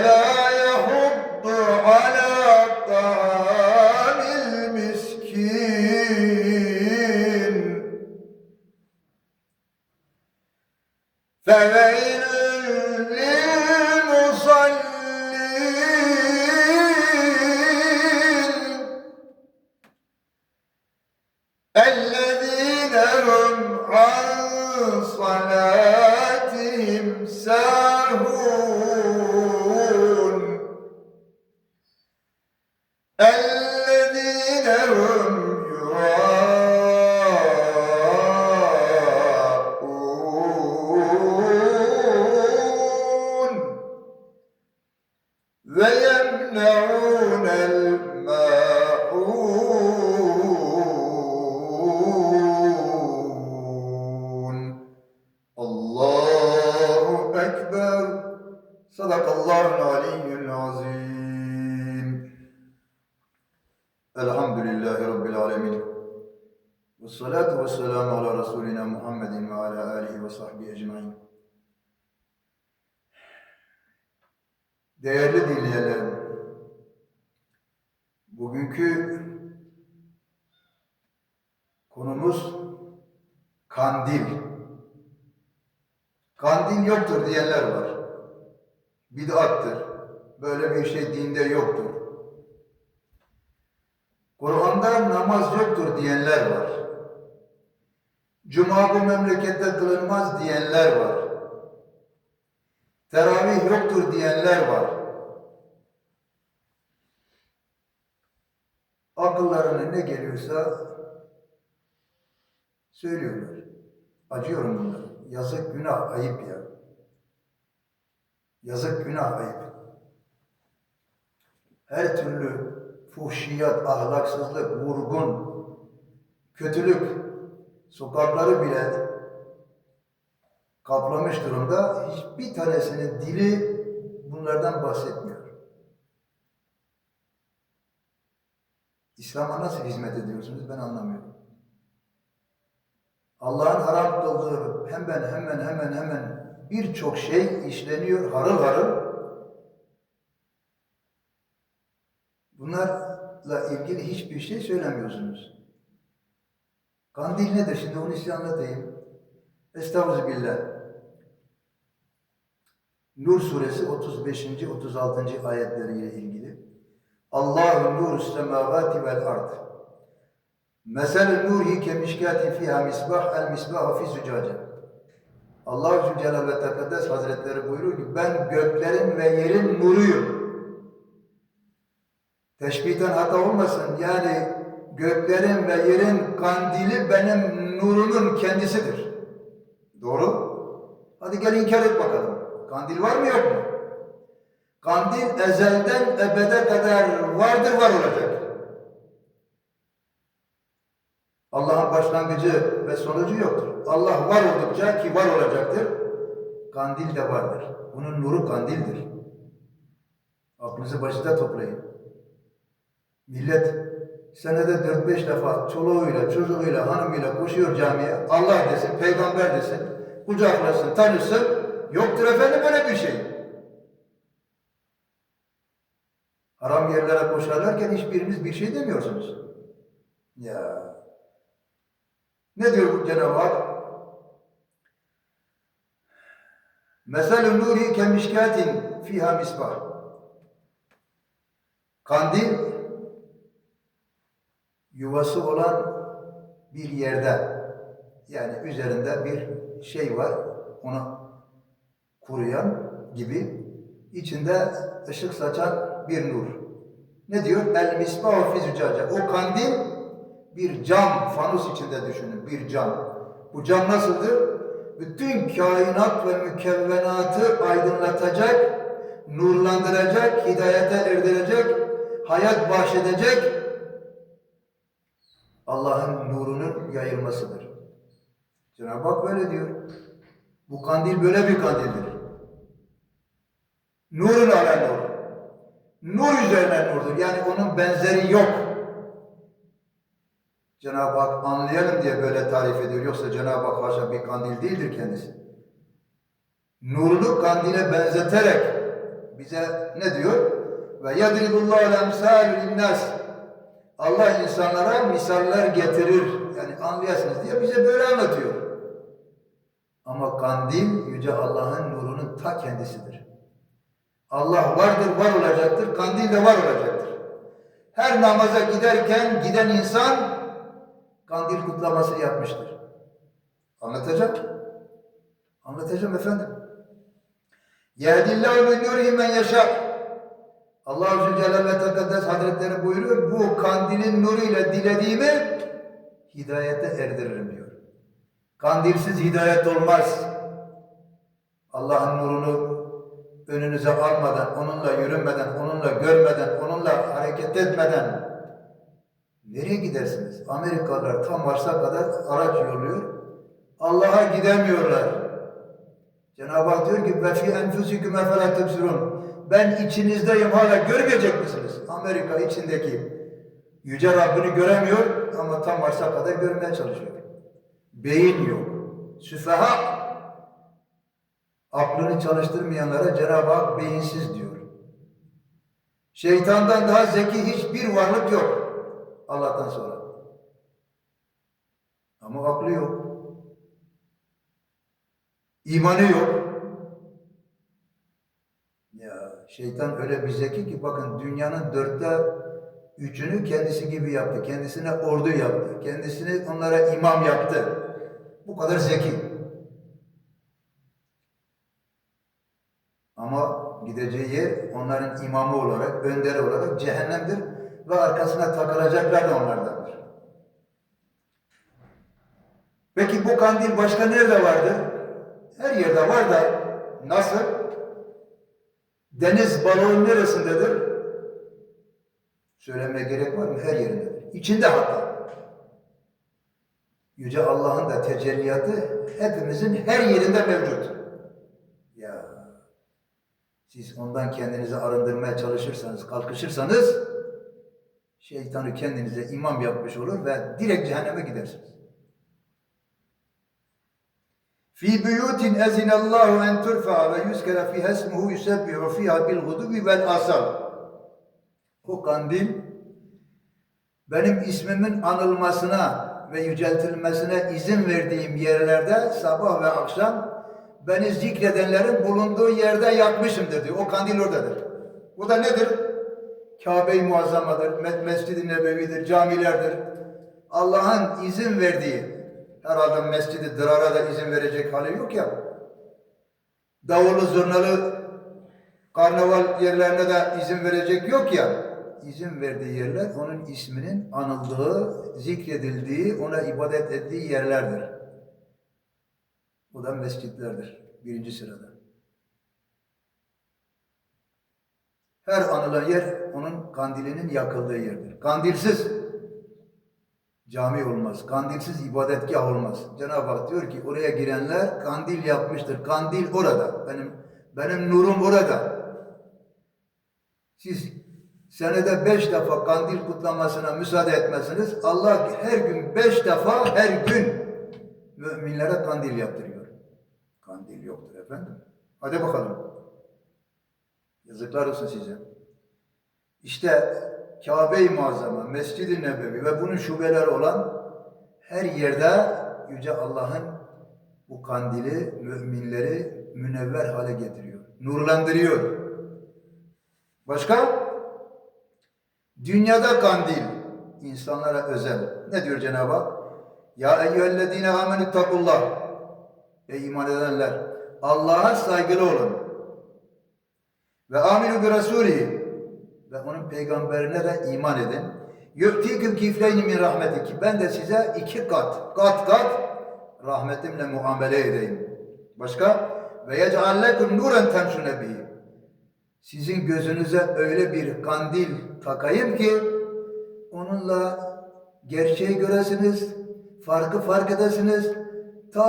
Yeah. ويمنعون الماعون الله أكبر. صدق الله العلي العظيم. الحمد لله رب العالمين. والصلاة والسلام على رسولنا محمد وعلى آله وصحبه أجمعين. Değerli dinleyenlerim, bugünkü konumuz kandil. Kandil yoktur diyenler var. Bid'attır. Böyle bir şey dinde yoktur. Kur'an'da namaz yoktur diyenler var. Cuma bu memlekette kılınmaz diyenler var. Teravih yoktur diyenler var. Akıllarına ne geliyorsa söylüyorlar. Acıyorum bunlara. Yazık günah ayıp ya. Yazık günah ayıp. Her türlü fuhşiyat, ahlaksızlık, vurgun, kötülük sokakları bile kaplamış durumda. Hiçbir tanesinin dili bunlardan bahsetmiyor. İslam'a nasıl hizmet ediyorsunuz ben anlamıyorum. Allah'ın haram kıldığı hemen hemen hemen hemen birçok şey işleniyor harıl harıl. Bunlarla ilgili hiçbir şey söylemiyorsunuz. Kandil nedir? Şimdi onu size anlatayım. Estağfirullah. Nur suresi 35. 36. ayetleriyle ilgili. Allahu nuru semavati vel ard. Mesel nurihi kemişkatin fiha misbah el misbahu fi zucaca. Allah Zülcelal ve Tekaddes Hazretleri buyuruyor ki ben göklerin ve yerin nuruyum. Teşbihten hata olmasın. Yani göklerin ve yerin kandili benim nurumun kendisidir. Doğru. Hadi gel inkar et bakalım. Kandil var mı yok mu? Kandil ezelden ebede kadar vardır var olacak. Allah'ın başlangıcı ve sonucu yoktur. Allah var oldukça ki var olacaktır. Kandil de vardır. Bunun nuru kandildir. Aklınızı başında toplayın. Millet senede 4-5 defa çoluğuyla, çocuğuyla, hanımıyla koşuyor camiye. Allah desin, peygamber desin, kucaklasın, tanısın. Yoktur efendim böyle bir şey. Haram yerlere koşarlarken hiçbiriniz bir şey demiyorsunuz. Ya. Ne diyor Cenab-ı Hak? Mesel-ü nuri kemişkatin fiha misbah. Kandil yuvası olan bir yerde yani üzerinde bir şey var onu kuruyan gibi içinde ışık saçan bir nur. Ne diyor? El misbah fi züccace. O kandil bir cam, fanus içinde düşünün, bir cam. Bu cam nasıldır? Bütün kainat ve mükevvenatı aydınlatacak, nurlandıracak, hidayete erdirecek, hayat bahşedecek Allah'ın nurunun yayılmasıdır. Cenab-ı Hak böyle diyor. Bu kandil böyle bir kandildir. Nurun ala nur. Nur üzerine nurdur. Yani onun benzeri yok. Cenab-ı Hak anlayalım diye böyle tarif ediyor. Yoksa Cenab-ı Hak haşa bir kandil değildir kendisi. Nurunu kandile benzeterek bize ne diyor? Ve yadribullahu emsalü linnas. Allah insanlara misaller getirir. Yani anlayasınız diye bize böyle anlatıyor. Ama kandil Yüce Allah'ın nurunun ta kendisidir. Allah vardır, var olacaktır. Kandil de var olacaktır. Her namaza giderken giden insan kandil kutlaması yapmıştır. Anlatacak. Anlatacağım efendim. Yehdillahu min nurihi men yaşa. Allah Azze Celle ve Tekaddes Hazretleri buyuruyor. Bu kandilin nuruyla dilediğimi hidayete erdiririm diyor. Kandilsiz hidayet olmaz. Allah'ın nurunu önünüze almadan, onunla yürümeden, onunla görmeden, onunla hareket etmeden nereye gidersiniz? Amerikalılar tam Mars'a kadar araç yolluyor. Allah'a gidemiyorlar. Cenab-ı Hak diyor ki ve fi enfusikum efela tubsirun. Ben içinizdeyim hala görmeyecek misiniz? Amerika içindeki yüce Rabbini göremiyor ama tam Mars'a kadar görmeye çalışıyor. Beyin yok. Süfeha aklını çalıştırmayanlara Cenab-ı Hak beyinsiz diyor. Şeytandan daha zeki hiçbir varlık yok Allah'tan sonra. Ama aklı yok. İmanı yok. Ya şeytan öyle bir zeki ki bakın dünyanın dörtte üçünü kendisi gibi yaptı. Kendisine ordu yaptı. Kendisini onlara imam yaptı. Bu kadar zeki. Ama gideceği yer onların imamı olarak, önderi olarak cehennemdir ve arkasına takılacaklar da onlardandır. Peki bu kandil başka nerede vardır? Her yerde var da nasıl? Deniz balığın neresindedir? Söylemeye gerek var mı? Her yerindedir. İçinde hatta. Yüce Allah'ın da tecelliyatı hepimizin her yerinde mevcut. Siz ondan kendinizi arındırmaya çalışırsanız, kalkışırsanız şeytanı kendinize imam yapmış olur ve direkt cehenneme gidersiniz. Fi buyutin ezinallahu en turfa ve yüzkere fiha ismuhu yusebbihu fiha bil gudubi vel asal. O kandil benim ismimin anılmasına ve yüceltilmesine izin verdiğim yerlerde sabah ve akşam beni zikredenlerin bulunduğu yerde yakmışımdır diyor. O kandil oradadır. Bu da nedir? Kabe-i Muazzama'dır, Mescid-i Nebevi'dir, camilerdir. Allah'ın izin verdiği, herhalde Mescid-i Dırar'a da izin verecek hali yok ya. Davulu, zurnalı, karnaval yerlerine de izin verecek yok ya. İzin verdiği yerler onun isminin anıldığı, zikredildiği, ona ibadet ettiği yerlerdir. Bu da mescitlerdir. Birinci sırada. Her anılan yer onun kandilinin yakıldığı yerdir. Kandilsiz cami olmaz. Kandilsiz ibadetgah olmaz. Cenab-ı Hak diyor ki oraya girenler kandil yapmıştır. Kandil orada. Benim benim nurum orada. Siz senede beş defa kandil kutlamasına müsaade etmezsiniz. Allah her gün beş defa her gün müminlere kandil yaptırıyor. Kandil yoktur efendim. Hadi bakalım. Yazıklar olsun size. İşte Kabe-i Muazzama, Mescid-i Nebevi ve bunun şubeleri olan her yerde Yüce Allah'ın bu kandili müminleri münevver hale getiriyor. Nurlandırıyor. Başka? Dünyada kandil insanlara özel. Ne diyor Cenab-ı Hak? Ya eyyühellezine amenüttakullah. Ey iman edenler! Allah'a saygılı olun. Ve aminu bi rasulihi. Ve onun peygamberine de iman edin. Yu'tikum kifleyni min rahmetiki. Ben de size iki kat, kat kat rahmetimle muamele edeyim. Başka? Ve yec'al lekum nuren temşune bihi. Sizin gözünüze öyle bir kandil takayım ki onunla gerçeği göresiniz, farkı fark edesiniz. Ta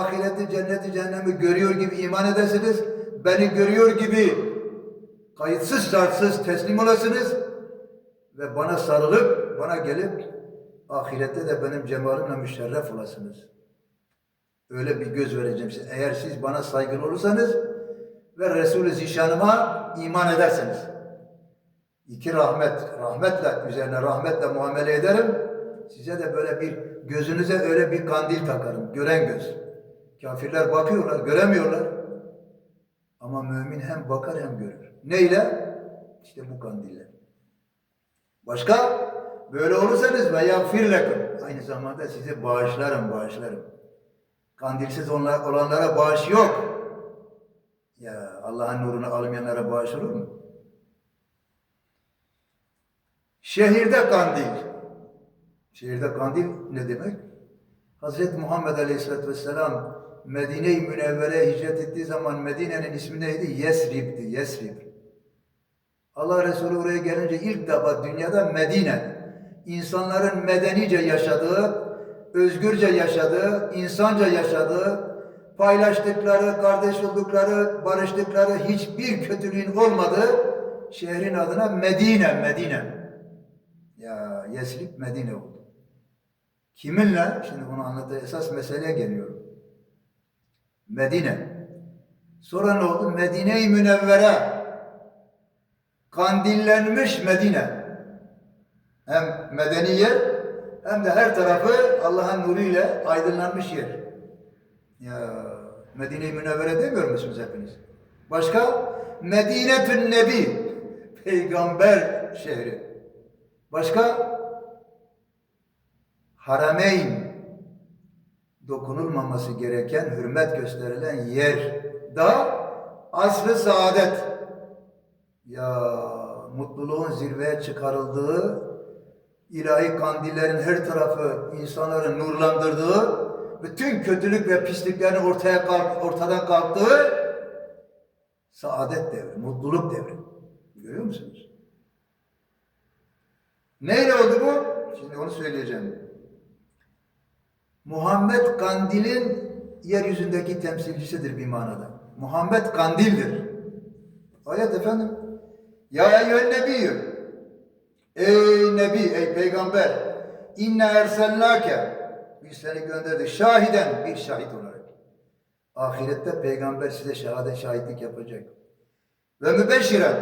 ahireti, cenneti, cehennemi görüyor gibi iman edesiniz. Beni görüyor gibi kayıtsız şartsız teslim olasınız ve bana sarılıp bana gelip ahirette de benim cemalimle müşerref olasınız. Öyle bir göz vereceğim size. Eğer siz bana saygılı olursanız ve Resulü Zişanıma iman ederseniz. İki rahmet, rahmetle üzerine rahmetle muamele ederim. Size de böyle bir gözünüze öyle bir kandil takarım. Gören göz. Kafirler bakıyorlar, göremiyorlar. Ama mümin hem bakar hem görür. Neyle? İşte bu kandille. Başka? Böyle olursanız ve yagfir lekum. Aynı zamanda sizi bağışlarım, bağışlarım. Kandilsiz onlar, olanlara bağış yok. Ya Allah'ın nurunu almayanlara bağış olur mu? Şehirde kandil. Şehirde kandil ne demek? Hazreti Muhammed Aleyhisselatü Vesselam Medine-i Münevvere'ye hicret ettiği zaman Medine'nin ismi neydi? Yesrib'di, Yesrib. Allah Resulü oraya gelince ilk defa dünyada Medine, insanların medenice yaşadığı, özgürce yaşadığı, insanca yaşadığı, paylaştıkları, kardeş oldukları, barıştıkları, hiçbir kötülüğün olmadığı şehrin adına Medine, Medine. Ya Yesrib Medine oldu. Kiminle? Şimdi bunu anlattığı esas meseleye geliyorum. Medine. Sonra ne oldu? Medine-i Münevvere. Kandillenmiş Medine. Hem medeni yer hem de her tarafı Allah'ın nuru ile aydınlanmış yer. Ya Medine-i Münevvere demiyor musunuz hepiniz? Başka? Medine-tün Nebi. Peygamber şehri. Başka? Harameyn dokunulmaması gereken, hürmet gösterilen yer. Da asr-ı saadet. Ya mutluluğun zirveye çıkarıldığı, ilahi kandillerin her tarafı insanların nurlandırdığı, bütün kötülük ve pisliklerin ortaya kalk, ortadan kalktığı saadet devri, mutluluk devri. Görüyor musunuz? Neyle oldu bu? Şimdi onu söyleyeceğim. Muhammed Kandil'in yeryüzündeki temsilcisidir bir manada. Muhammed Kandil'dir. Ayet efendim. Ya eyyühen nebiyyü. Ey nebi, ey peygamber. İnne ersellâke. Biz seni gönderdik. Şahiden bir şahit olarak. Ahirette peygamber size şehadet şahitlik yapacak. Ve mübeşşiren.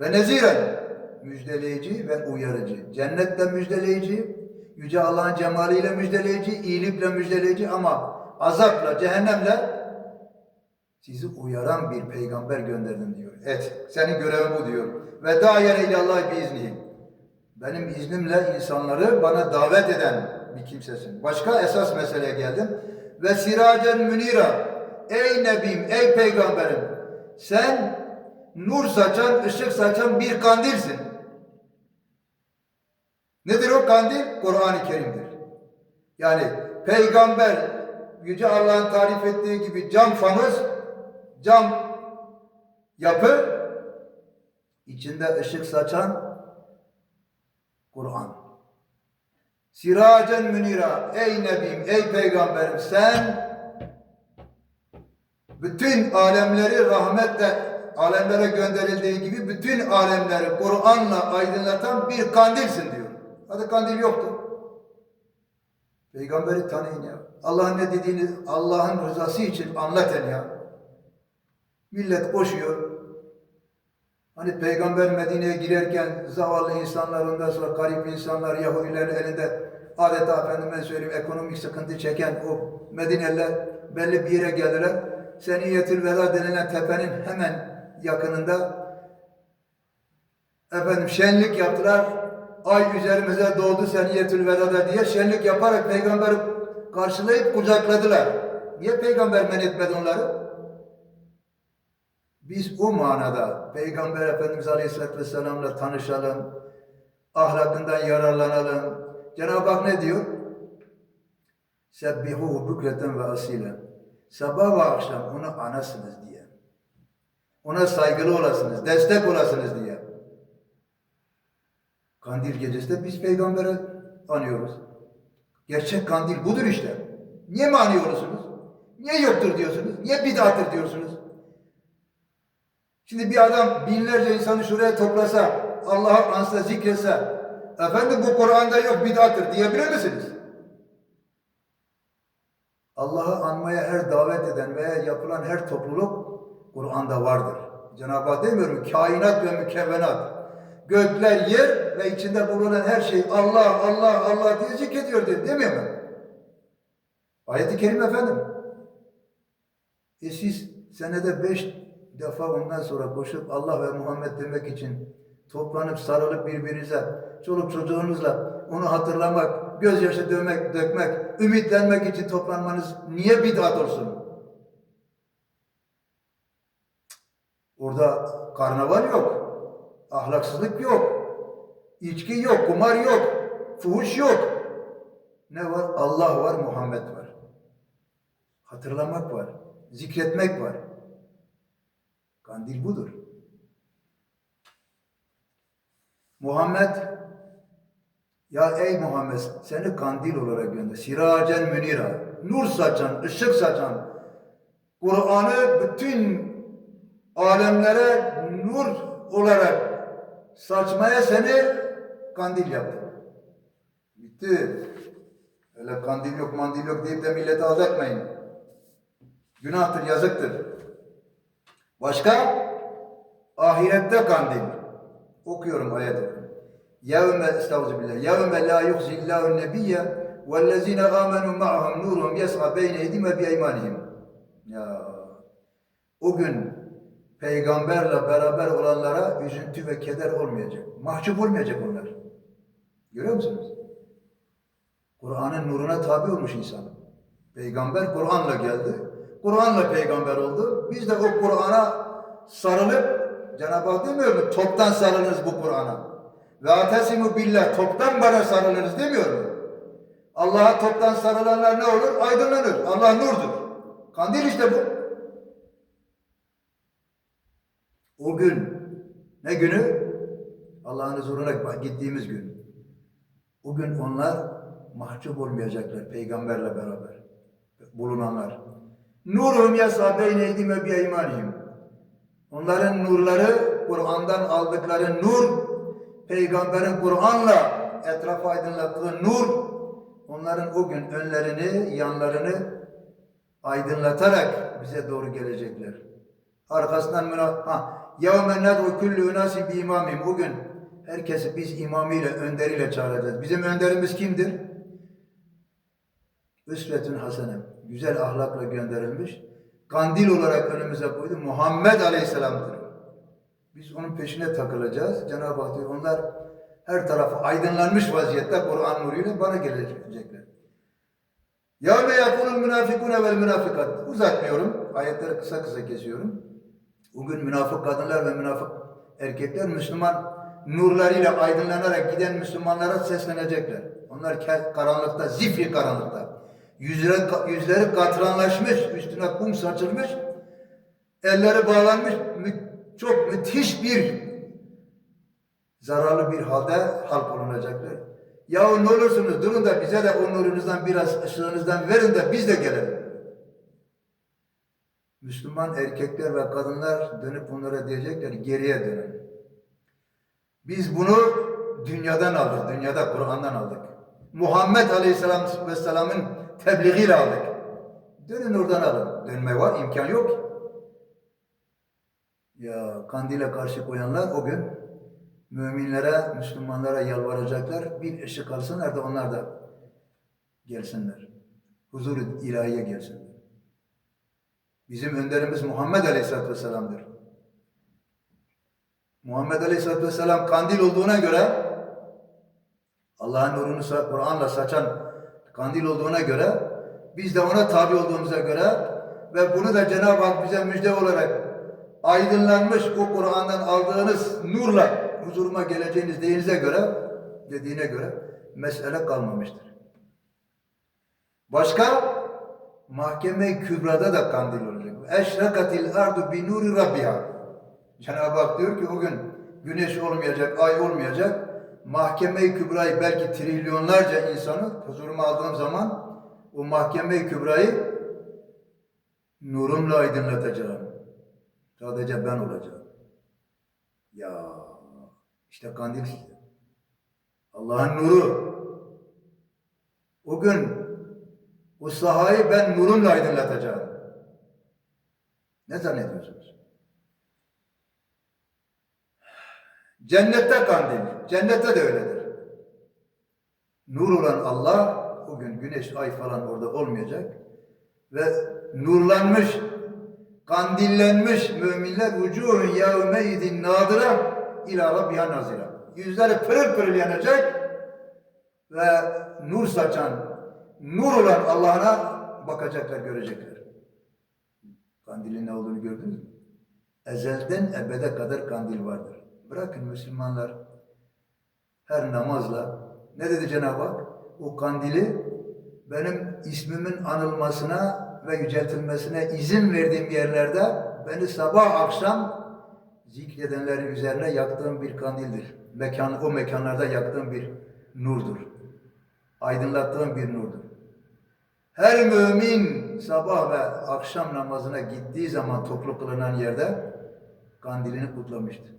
Ve neziren. Müjdeleyici ve uyarıcı. Cennetle müjdeleyici, Yüce Allah'ın cemaliyle müjdeleyici, iyilikle müjdeleyici ama azapla, cehennemle sizi uyaran bir peygamber gönderdim diyor. Et, senin görevin bu diyor. Ve dâyene ilallah biizni. Benim iznimle insanları bana davet eden bir kimsesin. Başka esas meseleye geldim. Ve siracen münira. Ey Nebim, ey peygamberim. Sen nur saçan, ışık saçan bir kandilsin. Nedir o kandil? Kur'an-ı Kerim'dir. Yani peygamber Yüce Allah'ın tarif ettiği gibi cam fanus, cam yapı, içinde ışık saçan Kur'an. Siracen münira, ey Nebim, ey peygamberim sen bütün alemleri rahmetle alemlere gönderildiği gibi bütün alemleri Kur'an'la aydınlatan bir kandilsin diyor. Hadi kandil yoktu. Peygamberi tanıyın ya. Allah'ın ne dediğini Allah'ın rızası için anlatın ya. Millet koşuyor. Hani peygamber Medine'ye girerken zavallı insanlar ondan sonra garip insanlar Yahudilerin elinde adeta efendime söyleyeyim ekonomik sıkıntı çeken o Medineliler belli bir yere geldiler. Seniyetül Veda denilen tepenin hemen yakınında efendim şenlik yaptılar. Ay üzerimize doğdu Seniyetül Veda'da diye şenlik yaparak peygamberi karşılayıp kucakladılar. Niye peygamber men etmedi onları? Biz o manada Peygamber Efendimiz Aleyhisselatü Vesselam'la tanışalım, ahlakından yararlanalım. Cenab-ı Hak ne diyor? Sebbihuhu bükreten ve asilen. Sabah ve akşam onu anasınız diye. Ona saygılı olasınız, destek olasınız diye. Kandil gecesinde biz peygamberi anıyoruz. Gerçek kandil budur işte. Niye mi anıyorsunuz? Niye yoktur diyorsunuz? Niye bid'attır diyorsunuz? Şimdi bir adam binlerce insanı şuraya toplasa, Allah'ı ansa, zikretse, efendim bu Kur'an'da yok bid'attır diyebilir misiniz? Allah'ı anmaya her davet eden veya yapılan her topluluk Kur'an'da vardır. Cenab-ı Hak demiyor mu? Kainat ve mükevvenat. Gökler, yer ve içinde bulunan her şey Allah, Allah, Allah diye zikrediyor diyor. Demiyor mu? Ayet-i Kerime efendim. E siz senede beş defa ondan sonra koşup Allah ve Muhammed demek için toplanıp sarılıp birbirinize, çoluk çocuğunuzla onu hatırlamak, gözyaşı dökmek, dökmek, ümitlenmek için toplanmanız niye bid'at olsun? Orada karnaval yok, ahlaksızlık yok, içki yok, kumar yok, fuhuş yok. Ne var? Allah var, Muhammed var. Hatırlamak var, zikretmek var. Kandil budur. Muhammed ya ey Muhammed seni kandil olarak gönder. Siracen münira. Nur saçan, ışık saçan. Kur'an'ı bütün alemlere nur olarak saçmaya seni kandil yaptı. Bitti. Öyle kandil yok, mandil yok deyip de milleti aldatmayın. Günahtır, yazıktır. Başka? Ahirette kandil. Okuyorum ayeti. Yevme estağfirullah. Yevme la yuhzillahu nebiyye vellezine amenu ma'ahum nurum yes'a beyne edim ve biyeymanihim. Ya o gün peygamberle beraber olanlara üzüntü ve keder olmayacak. Mahcup olmayacak onlar. Görüyor musunuz? Kur'an'ın nuruna tabi olmuş insan. Peygamber Kur'an'la geldi. Kur'an'la peygamber oldu. Biz de o Kur'an'a sarılıp Cenab-ı Hak demiyor mu? Toptan sarılırız bu Kur'an'a. Ve atesimu billah toptan bana sarılırız demiyor mu? Allah'a toptan sarılanlar ne olur? Aydınlanır. Allah nurdur. Kandil işte bu. O gün ne günü? Allah'ın huzuruna gittiğimiz gün. O gün onlar mahcup olmayacaklar peygamberle beraber bulunanlar. Nurum yasa beyne eydim ve biyeymanihim. Onların nurları, Kur'an'dan aldıkları nur, peygamberin Kur'an'la etrafı aydınlattığı nur, onların o gün önlerini, yanlarını aydınlatarak bize doğru gelecekler. Arkasından münaf ha yevme ned'u kullu unasin bi imamim. Bugün herkesi biz imamıyla, önderiyle çağıracağız. Bizim önderimiz kimdir? Üsvetün hasene. Güzel ahlakla gönderilmiş. Kandil olarak önümüze koydu. Muhammed Aleyhisselam'dır. Biz onun peşine takılacağız. Cenab-ı Hak diyor onlar her tarafı aydınlanmış vaziyette Kur'an nuruyla bana gelecekler. Ya me yakunul münafikune vel münafikat. Uzatmıyorum. Ayetleri kısa kısa kesiyorum. Bugün münafık kadınlar ve münafık erkekler Müslüman nurlarıyla aydınlanarak giden Müslümanlara seslenecekler. Onlar karanlıkta, zifri karanlıkta. Yüzleri, yüzleri katranlaşmış, üstüne kum saçılmış, elleri bağlanmış, mü, çok müthiş bir zararlı bir halde halk olunacaklar. Yahu ne olursunuz durun da bize de o nurunuzdan biraz ışığınızdan verin de biz de gelelim. Müslüman erkekler ve kadınlar dönüp onlara diyecekler geriye dönün. Biz bunu dünyadan aldık, dünyada Kur'an'dan aldık. Muhammed Aleyhisselam Vesselam'ın tebliğiyle aldık. Dönün oradan alın. Dönme var, imkan yok. Ya kandile karşı koyanlar o gün müminlere, Müslümanlara yalvaracaklar. Bir ışık alsınlar da onlar da gelsinler. Huzur-u ilahiye gelsinler. Bizim önderimiz Muhammed Aleyhisselatü Vesselam'dır. Muhammed Aleyhisselatü Vesselam kandil olduğuna göre Allah'ın nurunu Kur'an'la saçan kandil olduğuna göre biz de ona tabi olduğumuza göre ve bunu da Cenab-ı Hak bize müjde olarak aydınlanmış o Kur'an'dan aldığınız nurla huzuruma geleceğiniz dediğinize göre dediğine göre mesele kalmamıştır. Başka mahkeme-i kübrada da kandil olacak. Eşrakatil ardu bi nuri rabbiha. Cenab-ı Hak diyor ki o gün güneş olmayacak, ay olmayacak. Mahkeme-i kübrayı belki trilyonlarca insanı huzuruma aldığım zaman o mahkeme-i kübrayı nurumla aydınlatacağım. Sadece ben olacağım. Ya işte kandil. Allah'ın nuru. O gün o sahayı ben nurumla aydınlatacağım. Ne zannediyorsunuz? Cennette kandil. Cennette de öyledir. Nur olan Allah o gün güneş, ay falan orada olmayacak ve nurlanmış, kandillenmiş müminler vücuhun yevmeydin nadira ila rabbiha nazira. Yüzleri pırıl pırıl yanacak ve nur saçan, nur olan Allah'ına bakacaklar, görecekler. Kandilin ne olduğunu gördünüz mü? Ezelden ebede kadar kandil vardır. Bırakın Müslümanlar her namazla ne dedi Cenab-ı Hak? O kandili benim ismimin anılmasına ve yüceltilmesine izin verdiğim yerlerde beni sabah akşam zikredenlerin üzerine yaktığım bir kandildir. Mekan, o mekanlarda yaktığım bir nurdur. Aydınlattığım bir nurdur. Her mümin sabah ve akşam namazına gittiği zaman toplu kılınan yerde kandilini kutlamıştır.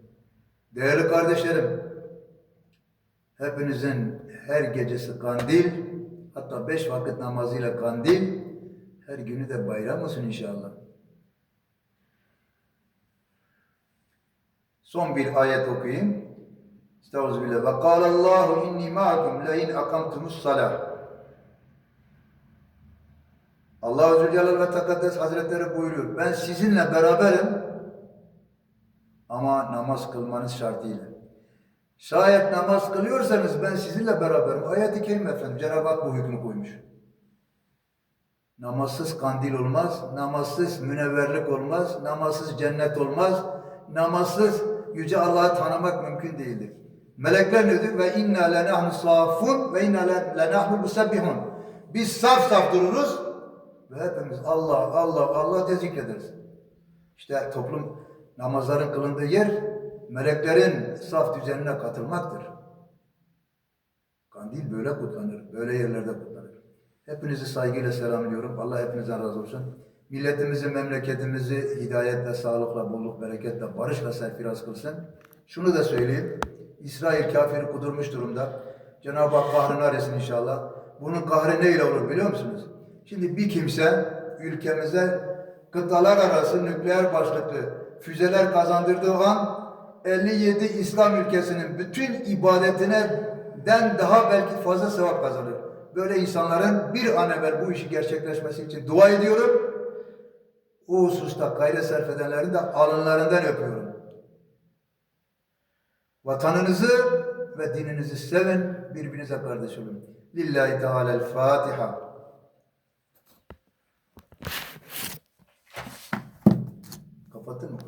Değerli kardeşlerim, hepinizin her gecesi kandil, hatta beş vakit namazıyla kandil, her günü de bayram olsun inşallah. Son bir ayet okuyayım. Estağfirullah. Ve kâlallahu inni ma'akum le in akamtumus salah. Allah Azze ve Celle ve Tekaddes Hazretleri buyuruyor. Ben sizinle beraberim ama namaz kılmanız şartıyla. Şayet namaz kılıyorsanız ben sizinle beraberim. Ayet-i Kerime efendim. Cenab-ı Hak bu hükmü koymuş. Namazsız kandil olmaz, namazsız münevverlik olmaz, namazsız cennet olmaz, namazsız Yüce Allah'ı tanımak mümkün değildir. Melekler ne diyor? Ve inna lenahnu safun ve inna lenahnu musabbihun. Biz saf saf dururuz ve hepimiz Allah, Allah, Allah diye zikrederiz. İşte toplum namazların kılındığı yer meleklerin saf düzenine katılmaktır. Kandil böyle kutlanır, böyle yerlerde kutlanır. Hepinizi saygıyla selamlıyorum. Allah hepinizden razı olsun. Milletimizi, memleketimizi hidayetle, sağlıkla, bolluk, bereketle, barışla serfiraz kılsın. Şunu da söyleyeyim. İsrail kafiri kudurmuş durumda. Cenab-ı Hak kahrını arasın inşallah. Bunun kahrı neyle olur biliyor musunuz? Şimdi bir kimse ülkemize kıtalar arası nükleer başlıklı füzeler kazandırdığı an 57 İslam ülkesinin bütün ibadetine den daha belki fazla sevap kazanır. Böyle insanların bir an evvel bu işi gerçekleşmesi için dua ediyorum. O hususta gayret sarf edenlerin de alınlarından öpüyorum. Vatanınızı ve dininizi sevin, birbirinize kardeş olun. Lillahi Teala'l-Fatiha. Kapattın mı?